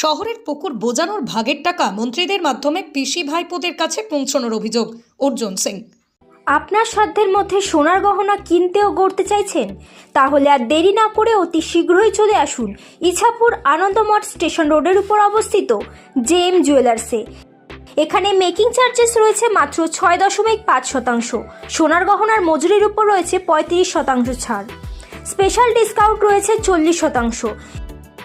শহরের পুকুর বোজানোর ভাগের টাকা মন্ত্রীদের মাধ্যমে পিসি ভাইপোদের কাছে পৌঁছানোর অভিযোগ অর্জুন সিং। আপনার সাধ্যের মধ্যে সোনার গহনা কিনতে ও গড়তে চাইছেন? তাহলে আর দেরি না করে অতি শীঘ্রই চলে আসুন ইছাপুর আনন্দমঠ স্টেশন রোডের উপর অবস্থিত জে এম জুয়েলার্সে। এখানে মেকিং চার্জেস রয়েছে মাত্র ছয় দশমিক পাঁচ শতাংশ। সোনার গহনার মজুরির উপর রয়েছে পঁয়ত্রিশ শতাংশ ছাড়। স্পেশাল ডিসকাউন্ট রয়েছে চল্লিশ শতাংশ।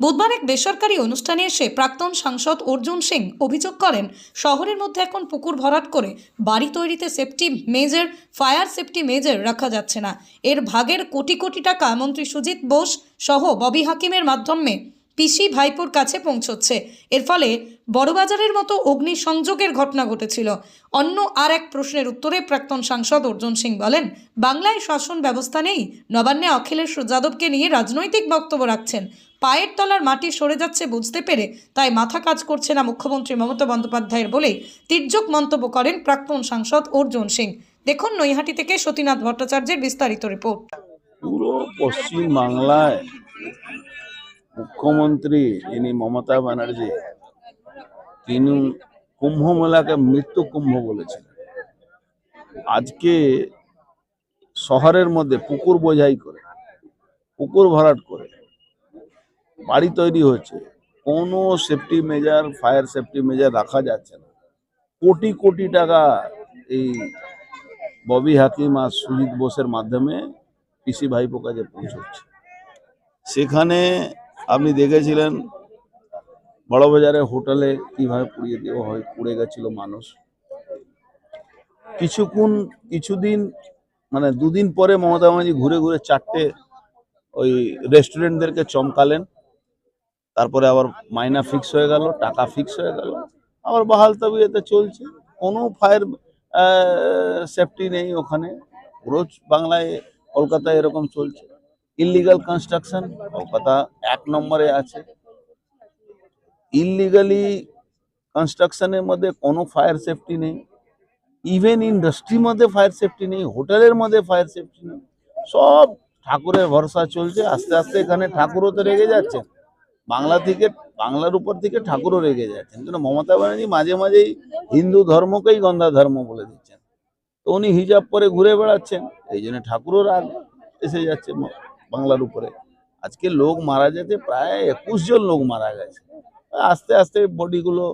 বুধবার এক বেসরকারি অনুষ্ঠানে এসে প্রাক্তন সাংসদ অর্জুন সিং অভিযোগ করেন, শহরের মধ্যে এখন পুকুর ভরাট করে বাড়ি তৈরিতে safety measure fire safety measure রাখা যাচ্ছে না। এর ভাগের কোটি কোটি টাকা মন্ত্রী সুজিত বোস সহ ববি হাকিমের মাধ্যমে পিসি ভাইপোর কাছে পৌঁছচ্ছে। এর ফলে বড়বাজারের মতো অগ্নিসংযোগের ঘটনা ঘটেছিল। অন্য আর এক প্রশ্নের উত্তরে প্রাক্তন সাংসদ অর্জুন সিং বলেন, বাংলায় শাসন ব্যবস্থা নেই, নবান্নে অখিলেশ যাদবকে নিয়ে রাজনৈতিক বক্তব্য রাখছেন। পায়ের তলার মাটি সরে যাচ্ছে বুঝতে পেরে তাই মাথা কাজ করছে না মুখ্যমন্ত্রী মমতা বন্দ্যোপাধ্যায়ের বলেই তির্যক মন্তব্য করেন প্রাক্তন সাংসদ অর্জুন সিং। দেখুন নৈহাটি থেকে সতীনাথ ভট্টাচার্যের বিস্তারিত রিপোর্ট। পুরো পশ্চিম বাংলায় মুখ্যমন্ত্রী যিনি মমতা ব্যানার্জি, তিনি কুম্ভ মেলাকে মৃত্যু কুম্ভ বলেছিলেন। আজকে শহরের মধ্যে পুকুর বোঝাই করে, পুকুর ভরাট করে বাড়ি তৈরি হচ্ছে কোনো safety measure fire safety measure রাখা যাচ্ছে না। কোটি কোটি টাকা এই ববি হাকিম আর সুজিত বোসের মাধ্যমে পিসি ভাইপো কাজে পৌঁছচ্ছে। সেখানে আপনি দেখেছিলেন বড়বাজারে হোটেলে কীভাবে পুড়িয়ে দেওয়া হয়, পুড়ে গেছিল মানুষ। কিছুক্ষণ, কিছুদিন মানে দুদিন পরে মমতা ব্যানার্জি ঘুরে ঘুরে চারটে ওই রেস্টুরেন্টদেরকে চমকালেন। তারপরে আবার মাইনা ফিক্স হয়ে গেল, টাকা ফিক্স হয়ে গেল। আবার বাহাল তবিয়তে চলছে। কোনো ফায়ার সেফটি নেই ওখানে। রোজ বাংলায় কলকাতায় এরকম চলছে। ইলিগাল কনস্ট্রাকশন কলকাতা এক নম্বরে আছে। ইলিগালি কনস্ট্রাকশনের মধ্যে কোনো ফায়ার সেফটি নেই। ইভেন ইন্ডাস্ট্রির মধ্যে ফায়ার সেফটি নেই, হোটেলের মধ্যে ফায়ার সেফটি নেই। সব ঠাকুরের ভরসা চলছে। আস্তে আস্তে এখানে ঠাকুরও তো রেগে যাচ্ছে বাংলা থেকে বাংলার উপর থেকে ঠাকুরও রেগে যাচ্ছেন। কিন্তু মমতা ব্যানার্জি মাঝে মাঝেই হিন্দু ধর্মকেই গন্ধা ধর্ম বলে দিচ্ছেন। তো উনি হিজাব পরে ঘুরে বেড়াচ্ছেন, এই জন্য ঠাকুরও রাগ এসে যাচ্ছে বাংলার উপরে। আজকে লোক মারা যেতে প্রায় একুশ জন লোক মারা গেছে। আস্তে আস্তে বডিগুলো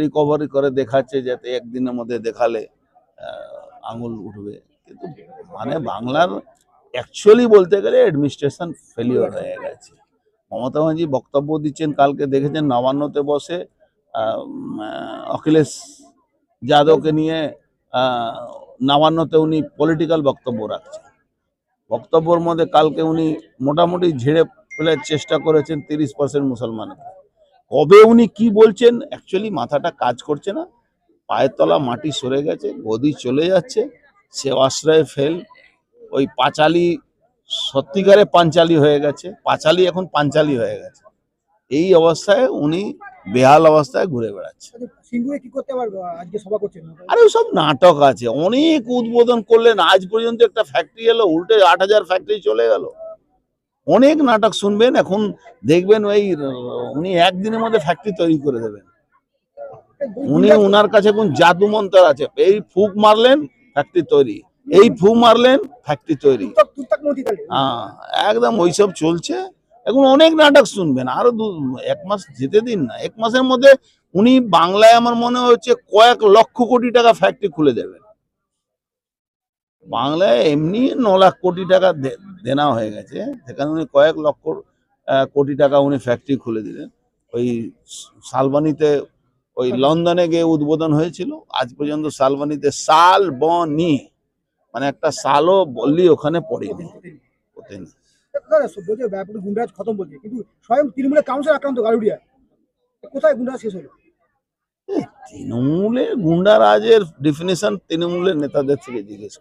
রিকভারি করে দেখাচ্ছে যাতে একদিনের মধ্যে দেখালে আঙুল উঠবে। কিন্তু মানে বাংলার অ্যাকচুয়ালি বলতে গেলে অ্যাডমিনিস্ট্রেশন ফেলিওর হয়ে গেছে। মমতা ব্যানার্জি বক্তব্য দিচ্ছেন, কালকে দেখেছেন নবান্নতে বসে অখিলেশ যাদবকে নিয়ে নবান্নতে উনি পলিটিক্যাল বক্তব্য রাখছেন। বক্তব্যর মধ্যে কালকে উনি মোটামুটি ঝেড়ে ফেলার চেষ্টা করেছেন তিরিশ পার্সেন্ট মুসলমানকে। কবে উনি কি বলছেন অ্যাকচুয়ালি মাথাটা কাজ করছে না। পায়ের তলা মাটি সরে গেছে, গদি চলে যাচ্ছে, সে আশ্রয়ে ফেল, ওই পাঁচালি সত্যিকারে পাঞ্চালি হয়ে গেছে পাঁচালি এখন পাঞ্চালি হয়ে গেছে। এই অবস্থায় উনি বেহাল অবস্থায় ঘুরে বেড়াচ্ছে। করছেন আরে সব নাটক আছে অনেক উদ্বোধন করলেন আজ পর্যন্ত একটা ফ্যাক্টরি এলো উল্টে আট হাজার ফ্যাক্টরি চলে গেল। অনেক নাটক শুনবেন এখন দেখবেন ওই উনি একদিনের মধ্যে ফ্যাক্টরি তৈরি করে দেবেন। উনি উনার কাছে কোন জাদু মন্ত্র আছে এই ফুক মারলেন ফ্যাক্টরি তৈরি। এই ফু মারলেন ফ্যাক্টরি তৈরি। হ্যাঁ একদম ওইসব চলছে। এখন অনেক নাটক শুনবেন আরও দু এক মাস যেতে দিন না। এক মাসের মধ্যে উনি বাংলায় আমার মনে হচ্ছে কয়েক লক্ষ কোটি টাকা ফ্যাক্টরি খুলে দেবেন। বাংলায় এমনি ন লাখ কোটি টাকা দেনা হয়ে গেছে। সেখানে উনি কয়েক লক্ষ কোটি টাকা উনি ফ্যাক্টরি খুলে দিলেন। ওই শালবানিতে ওই লন্ডনে গিয়ে উদ্বোধন হয়েছিল। আজ পর্যন্ত শালবানিতে শাল বনি মানে একটা শালও বললি ওখানে পড়েনি। খতম বলছে কিন্তু স্বয়ং তৃণমূলের কাউন্সিলর আক্রান্ত গারুডিয়া। কোথায় গুন্ডা শেষ হলো? তৃণমূলের গুন্ডারাজের ডেফিনেশন তৃণমূলের নেতাদের থেকে জিজ্ঞেস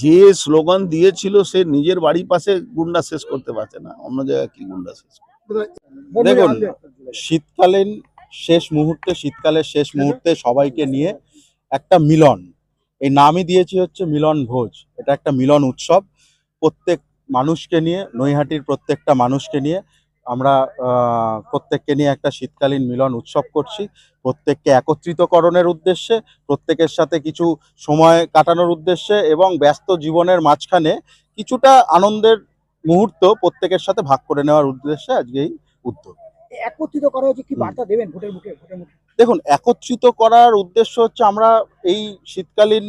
যে স্লোগান দিয়েছিল সে নিজের বাড়ির পাশে গুন্ডা শেষ করতে পারছে না অন্য জায়গায় কি গুন্ডা শেষ দেখুন, শীতকালীন শেষ মুহূর্তে শীতকালের শেষ মুহূর্তে সবাইকে নিয়ে একটা মিলন এই নামই দিয়েছি হচ্ছে মিলন ভোজ। এটা একটা মিলন উৎসব। প্রত্যেক মানুষকে নিয়ে নৈহাটির প্রত্যেকটা মানুষকে নিয়ে আমরা প্রত্যেককে নিয়ে একটা শীতকালীন মিলন উৎসব করছি। প্রত্যেককে একত্রিতকরণের উদ্দেশ্যে প্রত্যেকের সাথে কিছু সময় কাটানোর উদ্দেশ্যে এবং ব্যস্ত জীবনের মাঝখানে কিছুটা আনন্দের মুহূর্ত প্রত্যেকের সাথে ভাগ করে নেওয়ার উদ্দেশ্যে আজকে এই উদ্যোগ। একত্রিত করা হয়েছে কি বার্তা দেবেন ভোটের মুখে ভোটের মুখে? দেখুন একত্রিত করার উদ্দেশ্য হচ্ছে আমরা এই শীতকালীন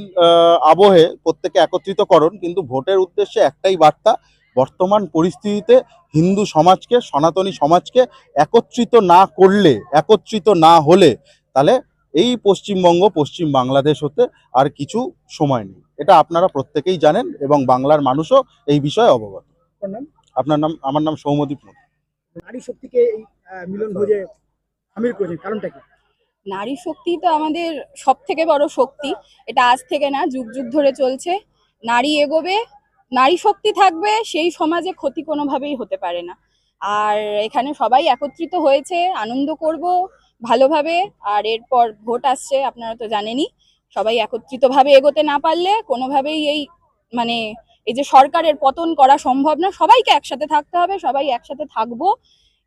আবহে প্রত্যেকে একত্রিত একত্রিতকরণ কিন্তু ভোটের উদ্দেশ্যে একটাই বার্তা বর্তমান পরিস্থিতিতে হিন্দু সমাজকে সনাতনী সমাজকে একত্রিত না করলে একত্রিত না হলে তাহলে এই পশ্চিমবঙ্গ পশ্চিম বাংলাদেশ হতে আর কিছু সময় নেই। এটা আপনারা প্রত্যেকেই জানেন এবং বাংলার মানুষও এই বিষয়ে অবগত। আপনার নাম? আমার নাম সৌমদীপ মোদী নারী শক্তিকে মিলন ভোজে সামিল করেছেন কারণটা কি? নারী শক্তি তো আমাদের সব থেকে বড় শক্তি। এটা আজ থেকে না, যুগ যুগ ধরে চলছে। নারী এগোবে, নারী শক্তি থাকবে, সেই সমাজে ক্ষতি কোনোভাবেই হতে পারে না। আর এখানে সবাই একত্রিত হয়েছে, আনন্দ করব ভালোভাবে। আর এরপর ভোট আসছে, আপনারা তো জানেনই। সবাই একত্রিতভাবে এগোতে না পারলে কোনোভাবেই এই মানে এই যে সরকারের পতন করা সম্ভব না। সবাইকে একসাথে থাকতে হবে, সবাই একসাথে থাকব।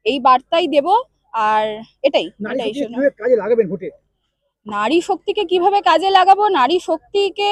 এই বার্তাই দেব আর এটাই কাজে লাগাবেন ভোটে? নারী শক্তিকে কীভাবে কাজে লাগাবো? নারী শক্তিকে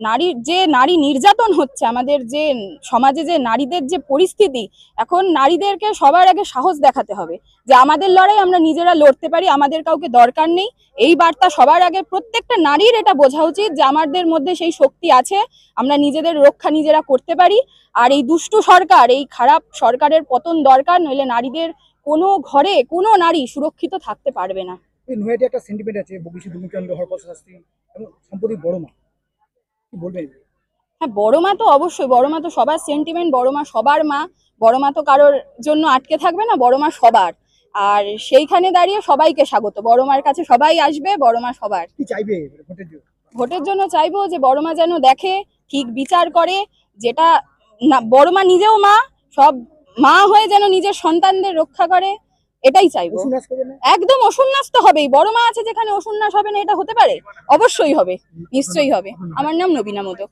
নারী যে নারী নির্যাতন হচ্ছে আমাদের যে সমাজে যে নারীদের যে পরিস্থিতি এখন নারীদেরকে সবার আগে সাহস দেখাতে হবে যে আমাদের লড়াই আমরা নিজেরা লড়তে পারি আমাদের কাউকে দরকার নেই। এই বার্তা সবার আগে প্রত্যেকটা নারীর এটা বোঝা উচিত যে আমাদের মধ্যে সেই শক্তি আছে আমরা নিজেদের রক্ষা নিজেরা করতে পারি। আর এই দুষ্টু সরকার এই খারাপ সরকারের পতন দরকার নইলে নারীদের কোনো ঘরে কোনো নারী সুরক্ষিত থাকতে পারবে না। এই নৈহাটি একটা সেন্টিমেন্ট আছে বগিসি দুমচন্দ্র হরপ্রসাদ শাস্ত্রী এবং সম্প্রতি বড় মা কি বলবেন? হ্যাঁ বড় মা তো অবশ্যই বড় মা তো সবার সেন্টিমেন্ট বড় মা সবার মা বড় মা তো কারোর জন্য আটকে থাকবে না বড় মা সবার। আর সেইখানে দাঁড়িয়ে সবাইকে স্বাগত বড় মার কাছে সবাই আসবে বড় মা সবার। কি চাইবে ভোটের জন্য? ভোটের জন্য চাইব যে বড় মা যেন দেখে ঠিক বিচার করে যেটা না বড় মা নিজেও মা সব মা হয়ে যেন নিজের সন্তানদের রক্ষা করে এটাই চাইব। একদম অসন্ন্যাস তো হবেই। বড় মা আছে যেখানে অসন্ন্যাস হবে না এটা হতে পারে? অবশ্যই হবে। নিশ্চয়ই হবে। আমার নাম নবীনা মোদক।